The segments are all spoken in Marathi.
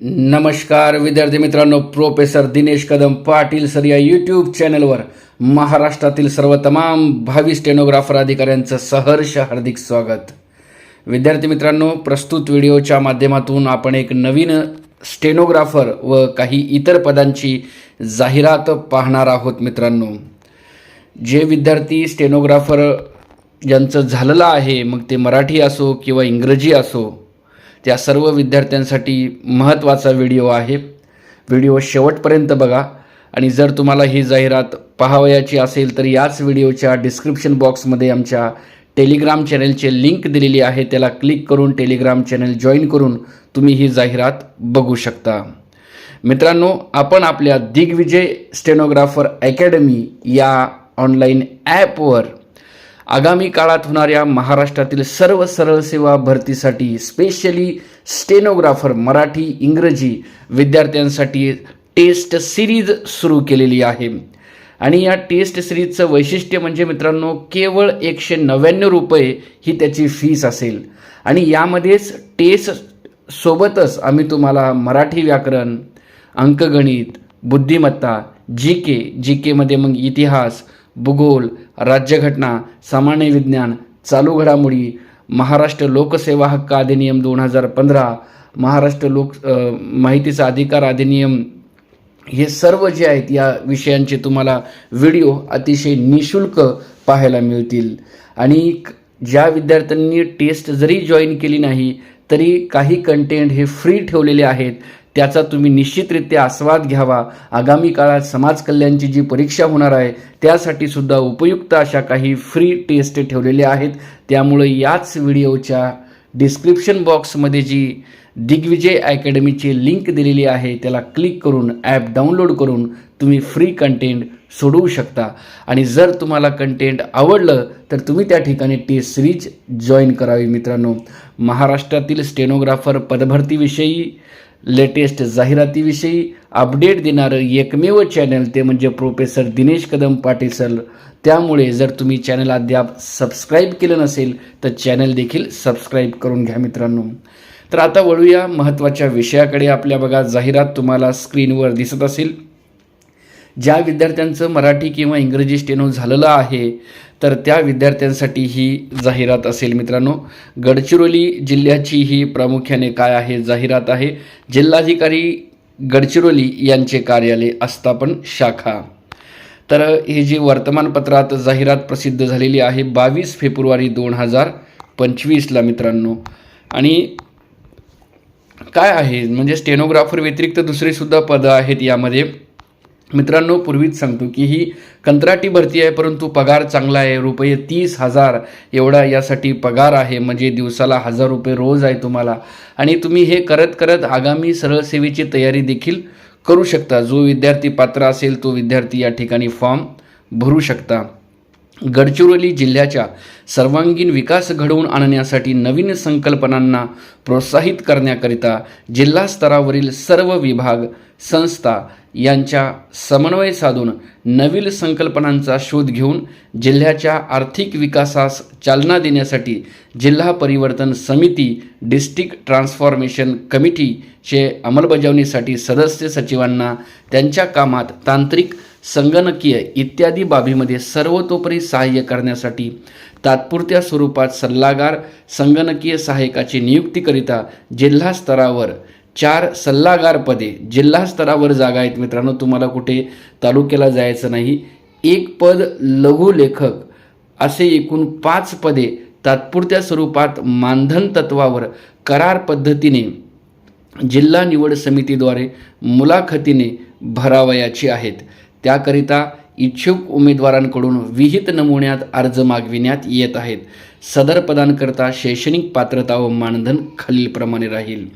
नमस्कार विद्यार्थी मित्रांनो. प्रोफेसर दिनेश कदम पाटील सर या यूट्यूब चॅनलवर महाराष्ट्रातील सर्व तमाम भावी स्टेनोग्राफर अधिकाऱ्यांचं सहर्ष हार्दिक स्वागत. विद्यार्थी मित्रांनो प्रस्तुत व्हिडिओच्या माध्यमातून आपण एक नवीन स्टेनोग्राफर व काही इतर पदांची जाहिरात पाहणार आहोत मित्रांनो. जे विद्यार्थी स्टेनोग्राफर ज्यांचं झालेलं आहे मग ते मराठी असो किंवा इंग्रजी असो त्या सर्व विद्यार्थ्यांसाठी महत्त्वाचा व्हिडिओ आहे. व्हिडिओ शेवटपर्यंत बघा. आणि जर तुम्हाला ही जाहिरात पाहावयाची असेल तर याच व्हिडिओच्या डिस्क्रिप्शन बॉक्समध्ये आमच्या टेलिग्राम चॅनलचे लिंक दिलेली आहे. त्याला क्लिक करून टेलिग्राम चॅनल जॉईन करून तुम्ही ही जाहिरात बघू शकता. मित्रांनो आपण आपल्या दिग्विजय स्टेनोग्राफर अकॅडमी या ऑनलाईन ॲपवर आगामी काळात होणाऱ्या महाराष्ट्रातील सर्व सरळ सेवा भरतीसाठी स्पेशली स्टेनोग्राफर मराठी इंग्रजी विद्यार्थ्यांसाठी टेस्ट सिरीज सुरू केलेली आहे. आणि या टेस्ट सिरीजचं वैशिष्ट्य म्हणजे मित्रांनो केवळ एकशे नव्याण्णव रुपये ही त्याची फीस असेल. आणि यामध्येच टेस्ट सोबतच आम्ही तुम्हाला मराठी व्याकरण अंकगणित बुद्धिमत्ता जी के जी केमध्ये मग इतिहास भूगोल राज्यघटना सामान्य विज्ञान चालू घडामोडी महाराष्ट्र लोकसेवा हक्क अधिनियम दोन हजार पंधरा महाराष्ट्र लोक माहितीचा अधिकार अधिनियम हे सर्व जे आहेत या विषयांचे तुम्हाला व्हिडिओ अतिशय निशुल्क पाहायला मिळतील. आणि ज्या विद्यार्थ्यांनी टेस्ट जरी जॉईन केली नाही तरी काही कंटेंट हे फ्री ठेवलेले आहेत. त्याचा तुम्ही निश्चितरित्या आस्वाद घ्यावा. आगामी काळात समाज कल्याणची जी परीक्षा होणार आहे त्यासाठी सुद्धा उपयुक्त अशा काही फ्री टेस्ट ठेवलेल्या आहेत. त्यामुळे याच व्हिडिओच्या डिस्क्रिप्शन बॉक्समध्ये जी दिग्विजय अकॅडमीची लिंक दिलेली आहे त्याला क्लिक करून ॲप डाउनलोड करून तुम्ही फ्री कंटेंट सोडवू शकता. आणि जर तुम्हाला कंटेंट आवडलं तर तुम्ही त्या ठिकाणी टेस्ट सिरीज जॉईन करावी मित्रांनो. महाराष्ट्रातील स्टेनोग्राफर पदभरतीविषयी लेटेस्ट जाहिरातीविषयी अपडेट देणारं एकमेव चॅनल ते म्हणजे प्रोफेसर दिनेश कदम पाटील सर त्यामुळे जर तुम्ही चॅनल अद्याप सबस्क्राईब केलं नसेल तर चॅनल देखील सबस्क्राईब करून घ्या मित्रांनो. तर आता वळूया महत्त्वाच्या विषयाकडे. आपल्या बघा जाहिरात तुम्हाला स्क्रीनवर दिसत असेल. ज्या विद्यार्थ्यांचं मराठी किंवा इंग्रजी स्टेनो झालेलं आहे तर त्या विद्यार्थ्यांसाठी ही जाहिरात असेल मित्रांनो. गडचिरोली जिल्ह्याची ही प्रामुख्याने काय आहे? जाहिरात आहे. जिल्हाधिकारी गडचिरोली यांचे कार्यालय आस्थापन शाखा. तर ही जी वर्तमानपत्रात जाहिरात प्रसिद्ध झालेली आहे बावीस फेब्रुवारी दोन हजार पंचवीसला मित्रांनो. आणि काय आहे? म्हणजे स्टेनोग्राफर व्यतिरिक्त दुसरीसुद्धा पदं आहेत यामध्ये. मित्रांनो पूर्वीच सांगतो की ही कंत्राटी भरती आहे परंतु पगार चांगला आहे. रुपये तीस हजार एवढा यासाठी पगार आहे. म्हणजे दिवसाला हजार रुपये रोज आहे तुम्हाला. आणि तुम्ही हे करत करत आगामी सरळ सेवेची तयारी देखील करू शकता. जो विद्यार्थी पात्र असेल तो विद्यार्थी या ठिकाणी फॉर्म भरू शकता. गडचिरोली जिल्ह्याच्या सर्वांगीण विकास घडवून आणण्यासाठी नवीन संकल्पनांना प्रोत्साहित करण्याकरिता जिल्हा स्तरावरील सर्व विभाग संस्था यांच्या समन्वय साधून नवीन संकल्पनांचा शोध घेऊन जिल्ह्याच्या आर्थिक विकासास चालना देण्यासाठी जिल्हा परिवर्तन समिती डिस्ट्रिक्ट ट्रान्सफॉर्मेशन कमिटीचे अंमलबजावणीसाठी सदस्य सचिवांना त्यांच्या कामात तांत्रिक संगणकीय इत्यादी बाबीमध्ये सर्वतोपरी सहाय्य करण्यासाठी तात्पुरत्या स्वरूपात सल्लागार संगणकीय सहाय्यकाची नियुक्तीकरिता जिल्हा स्तरावर चार सल्लागार पदे जिल्हा स्तरावर जागा आहेत. मित्रांनो तुम्हाला कुठे तालुक्याला जायचं नाही. एक पद लघुलेखक असे एकूण पाच पदे तात्पुरत्या स्वरूपात मानधन तत्वावर करार पद्धतीने जिल्हा निवड समितीद्वारे मुलाखतीने भरावयाची आहेत. त्याकरिता इच्छुक उमेदवारांकडून विहित नमुन्यात अर्ज मागविण्यात येत आहेत. सदर पदांकरता शैक्षणिक पात्रता व मानधन खालीलप्रमाणे राहील.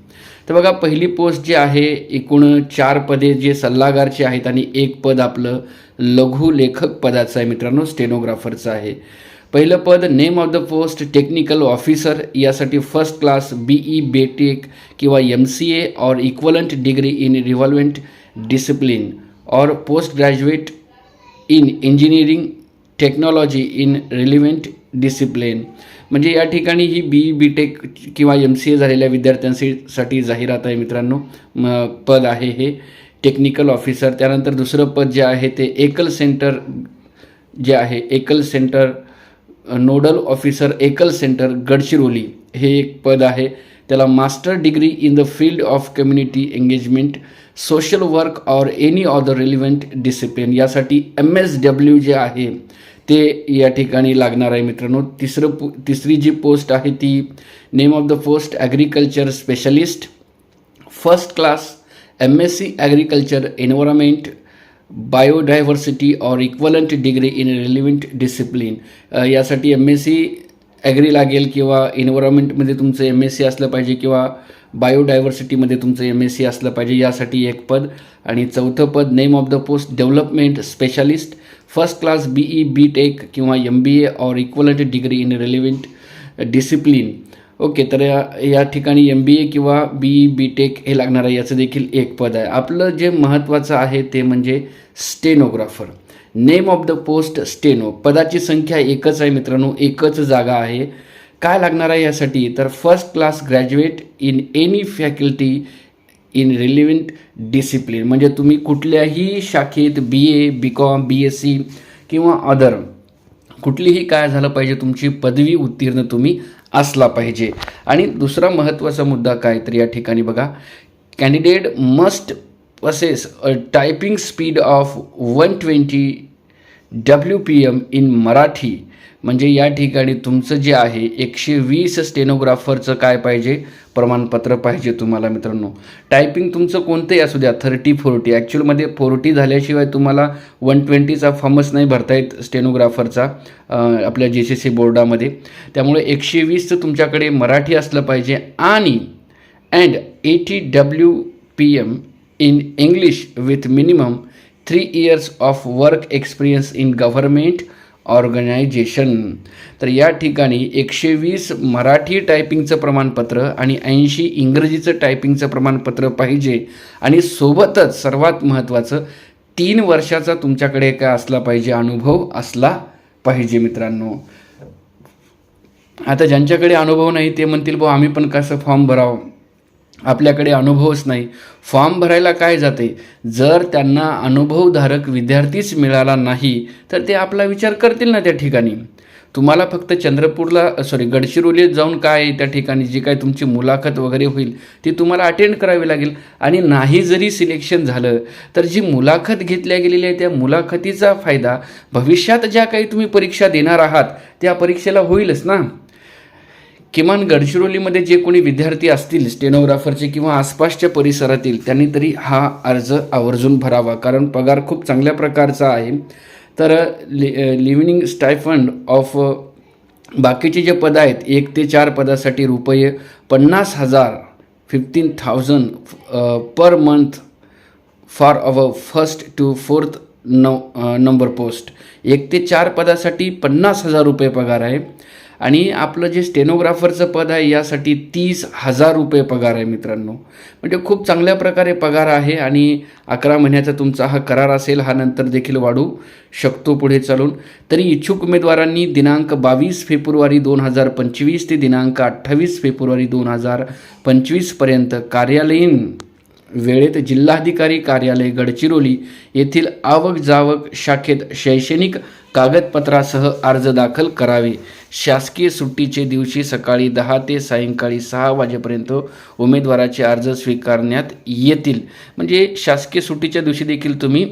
तर बघा पहिली पोस्ट जी आहे एकूण चार पदे जे सल्लागारचे आहेत आणि एक पद आपलं लघु लेखक पदाचं आहे मित्रांनो स्टेनोग्राफरचं आहे. पहिलं पद name of the post technical officer यासाठी first class B E B tech किंवा एम सी ए और equivalent degree in relevant discipline और post graduate in engineering technology in relevant discipline म्हणजे या ठिकाणी ही बी बी टेक किंवा एम सी ए झालेल्या विद्यार्थ्यांसाठी जाहिरात आहे मित्रांनो. म पद आहे हे. टेक्निकल ऑफिसर त्यानंतर दुसरं पद जे आहे ते एकल सेंटर जे आहे एकल सेंटर नोडल ऑफिसर एकल सेंटर गडचिरोली. हे एक पद आहे. त्याला master degree in the field of community engagement social work or any other relevant discipline यासाठी एम एस डब्ल्यू जे आहे ते या ठिकाणी लागणार आहे मित्रांनो. तिसरं पो तिसरी जी पोस्ट आहे ती name of the post agriculture specialist first class M S C agriculture environment biodiversity or equivalent degree in relevant discipline यासाठी एम एस सी ॲग्री लागेल किंवा एन्व्हायरमेंटमध्ये तुमचं एम एस सी असलं पाहिजे किंवा बायोडायव्हर्सिटीमध्ये तुमचं एम एस सी असलं पाहिजे यासाठी एक पद. आणि चौथं पद name of the post development specialist first class B E B tech किंवा M B A or equivalent degree in relevant discipline okay तर या या ठिकाणी एम बी ए किंवा बी ई बी टेक हे लागणार आहे याचं देखील एक पद आहे. आपलं जे महत्त्वाचं आहे ते म्हणजे stenographer name of the post steno पदाची संख्या एकच आहे मित्रांनो एकच जागा आहे. काय लागणार आहे यासाठी? तर first class graduate in any faculty in relevant discipline म्हणजे तुम्ही कुठल्याही शाखेत B A B com B S C किंवा अदर कुठलीही काय झालं पाहिजे तुमची पदवी उत्तीर्ण तुम्ही असला पाहिजे. आणि दुसरा महत्त्वाचा मुद्दा काय तर या ठिकाणी बघा. Candidate must possess a typing speed of one twenty W P M in Marathi. म्हणजे या ठिकाणी तुमचं जे आहे एकशे वीस स्टेनोग्राफरचं काय पाहिजे? प्रमाणपत्र पाहिजे तुम्हाला मित्रांनो. टायपिंग तुमचं कोणतंही असू द्या थर्टी फोर्टी ॲक्च्युअलमध्ये फोर्टी झाल्याशिवाय तुम्हाला वन ट्वेंटीचा फॉर्मच नाही भरता येत स्टेनोग्राफरचा आपल्या जे सी सी बोर्डामध्ये त्यामुळे एकशे वीसचं तुमच्याकडे मराठी असलं पाहिजे. आणि and eighty W P M in English with minimum three years of work experience in government organisation तर या ठिकाणी एकशे वीस मराठी टायपिंगचं प्रमाणपत्र आणि ऐंशी इंग्रजीचं टायपिंगचं प्रमाणपत्र पाहिजे. आणि सोबतच सर्वात महत्त्वाचं तीन वर्षाचा तुमच्याकडे काय असला पाहिजे अनुभव असला पाहिजे मित्रांनो. आता ज्यांच्याकडे अनुभव नाही ते म्हणतील भाऊ आम्ही पण कसं फॉर्म भरावं? आपल्याकडे अनुभवच नाही. फॉर्म भरायला काय जाते? जर त्यांना अनुभवधारक विद्यार्थीच मिळाला नाही तर ते आपला विचार करतील ना त्या ठिकाणी. तुम्हाला फक्त चंद्रपूरला सॉरी गडचिरोलीत जाऊन काय आहे त्या ठिकाणी जी काय तुमची मुलाखत वगैरे होईल ती तुम्हाला अटेंड करावी लागेल. आणि नाही जरी सिलेक्शन झालं तर जी मुलाखत घेतल्या गेलेली आहे त्या मुलाखतीचा फायदा भविष्यात ज्या काही तुम्ही परीक्षा देणार आहात त्या परीक्षेला होईलच ना. किमान गडचिरोलीमध्ये जे कोणी विद्यार्थी असतील स्टेनोग्राफरचे किंवा आसपासच्या परिसरातील त्यांनी तरी हा अर्ज आवर्जून भरावा. कारण पगार खूप चांगल्या प्रकारचा आहे. तर लि लिव्हिनिंग स्टायफंड ऑफ बाकीचे जे पदं आहेत एक ते चार पदासाठी रुपये पन्नास हजार fifteen thousand per month for our first to fourth न नंबर पोस्ट एक ते चार पदासाठी पन्नास हजार रुपये पगार आहे. आणि आपलं जे स्टेनोग्राफरचं पद आहे यासाठी तीस हजार रुपये पगार आहे मित्रांनो. म्हणजे खूप चांगल्या प्रकारे पगार आहे आणि अकरा महिन्याचा तुमचा हा करार असेल हा नंतर देखील वाढू शकतो पुढे चालून. तरी इच्छुक उमेदवारांनी दिनांक बावीस फेब्रुवारी दोन हजार पंचवीस ते दिनांक अठ्ठावीस फेब्रुवारी दोन हजार पंचवीसपर्यंत कार्यालयीन वेळेत जिल्हाधिकारी कार्यालय गडचिरोली येथील आवक जावक शाखेत शैक्षणिक कागदपत्रासह अर्ज दाखल करावे. शासकीय सुट्टीचे दिवशी सकाळी दहा ते सायंकाळी सहा वाजेपर्यंत उमेदवाराचे अर्ज स्वीकारण्यात येतील. म्हणजे शासकीय सुट्टीच्या दिवशी देखील तुम्ही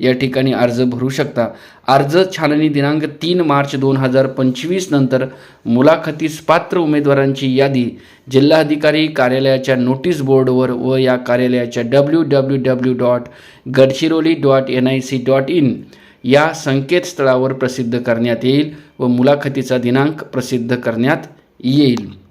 या ठिकाणी अर्ज भरू शकता. अर्ज छाननी दिनांक तीन मार्च दोन हजार पंचवीस नंतर मुलाखतीस पात्र उमेदवारांची यादी. जिल्हाधिकारी कार्यालयाच्या नोटीस बोर्डवर व या कार्यालयाच्या W W W dot Gadchiroli dot N I C dot in या संकेतस्थळावर प्रसिद्ध करण्यात येईल व मुलाखतीचा दिनांक प्रसिद्ध करण्यात येईल.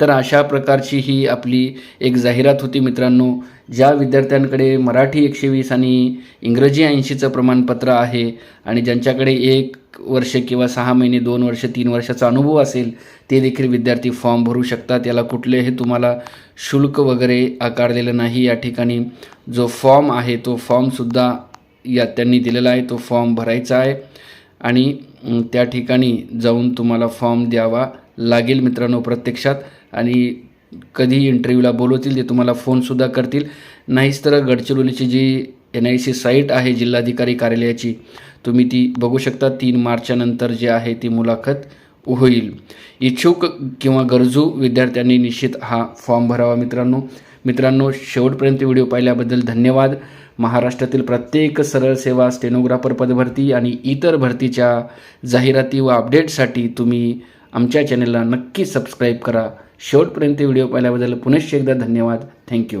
तर अशा प्रकारची ही आपली एक जाहिरात होती मित्रांनो ज्या विद्यार्थ्यांकडे मराठी एकशे वीस आणि इंग्रजी ऐंशीचं प्रमाणपत्र आहे आणि ज्यांच्याकडे एक वर्ष किंवा सहा महिने दोन वर्ष तीन वर्षाचा अनुभव असेल ते देखील विद्यार्थी फॉर्म भरू शकतात. याला कुठलेही तुम्हाला शुल्क वगैरे आकारलेलं नाही. या ठिकाणी जो फॉर्म आहे तो फॉर्मसुद्धा या त्यांनी दिलेला आहे तो फॉर्म भरायचा आहे. आणि त्या ठिकाणी जाऊन तुम्हाला फॉर्म द्यावा लागेल मित्रांनो प्रत्यक्षात. आणि कधी इंटरव्ह्यूला बोलवतील ते तुम्हाला फोनसुद्धा करतील. नाहीच तर गडचिरोलीची जी एन आय सी साईट आहे जिल्हाधिकारी कार्यालयाची तुम्ही ती बघू शकता. तीन मार्चनंतर जे आहे ती मुलाखत होईल. इच्छुक किंवा गरजू विद्यार्थ्यांनी निश्चित हा फॉर्म भरावा मित्रांनो. मित्रांनो शेवटपर्यंत व्हिडिओ पाहिल्याबद्दल धन्यवाद. महाराष्ट्रातील प्रत्येक सरळ सेवा स्टेनोग्राफर पदभरती आणि इतर भरतीच्या जाहिराती व अपडेटसाठी तुम्ही आमच्या चॅनलला नक्की सबस्क्राईब करा. शेवटपर्यंत व्हिडिओ पाहिल्याबद्दल पुनश्च एकदा धन्यवाद. थँक्यू.